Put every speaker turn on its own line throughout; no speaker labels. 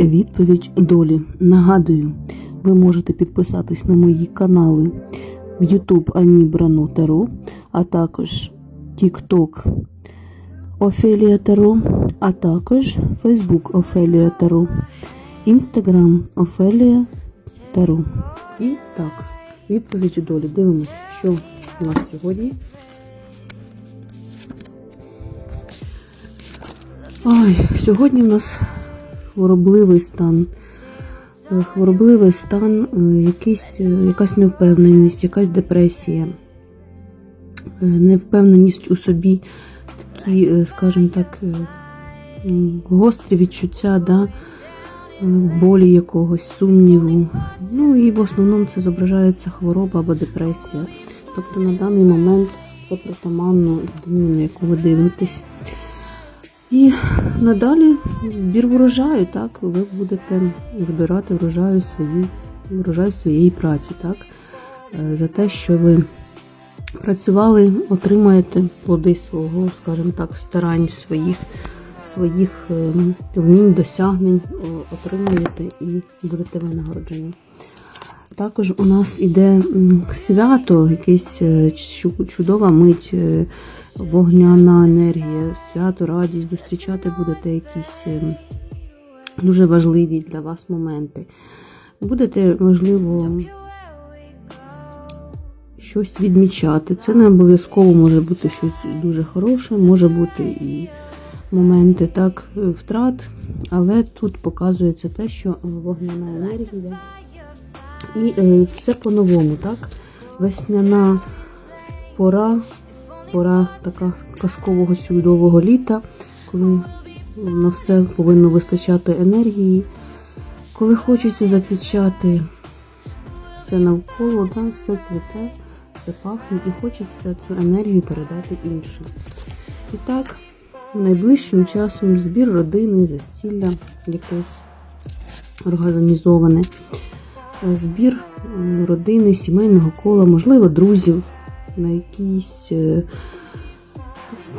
Відповідь долі. Нагадую, ви можете підписатись на мої канали в YouTube Ані Брано Таро, а також TikTok Офелія Таро, а також Facebook Офелія Таро, Instagram Офелія Таро. І так, відповідь долі. Дивимося, що у нас сьогодні. Ой, сьогодні в нас хворобливий стан. Е, Хворобливий стан, е, якийсь, е, якась невпевненість, якась депресія, невпевненість у собі, такі, скажімо так, гострі відчуття, да, болі якогось, сумніву. Ну і в основному це зображається хвороба або депресія. Тобто на даний момент це притаманно на яку ви дивитесь. І надалі збір врожаю, так, ви будете збирати врожаю свої, врожай своєї праці, так, Е, за те, що ви працювали, отримаєте плоди свого, скажімо так, старань своїх, своїх е, вмінь, досягнень, о, отримаєте і будете винагороджені. Також у нас іде свято, якесь е, чудова мить, е, вогняна енергія, свято, радість, зустрічати будете якісь е, дуже важливі для вас моменти. Будете, можливо, щось відмічати. Це не обов'язково може бути щось дуже хороше, може бути і моменти так втрат, але тут показується те, що вогняна енергія. І все по-новому, так? Весняна пора, пора така казкового чудового літа, коли на все повинно вистачати енергії, коли хочеться заквічати все навколо, да, все цвіте, все пахне, і хочеться цю енергію передати іншим. І так, найближчим часом збір родини, застілля якесь організоване збір родини, сімейного кола, можливо, друзів на якісь е,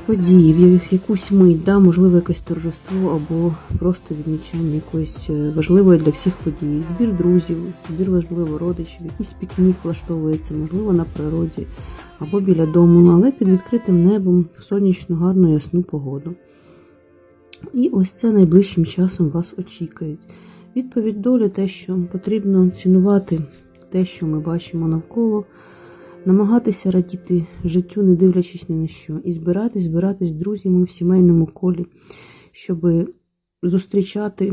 події, в якусь мить, да, можливо, якесь торжество або просто відмічання якоїсь е, важливої для всіх події. Збір друзів, збір важливо родичів, якийсь пікнік влаштовується, можливо, на природі або біля дому, ну, але під відкритим небом, в сонячну, гарну, ясну погоду. І ось це найближчим часом вас очікують. Відповідь долі те, що потрібно цінувати те, що ми бачимо навколо, намагатися радіти життю, не дивлячись ні на що, і збиратись, збиратись друзями в сімейному колі, щоб зустрічати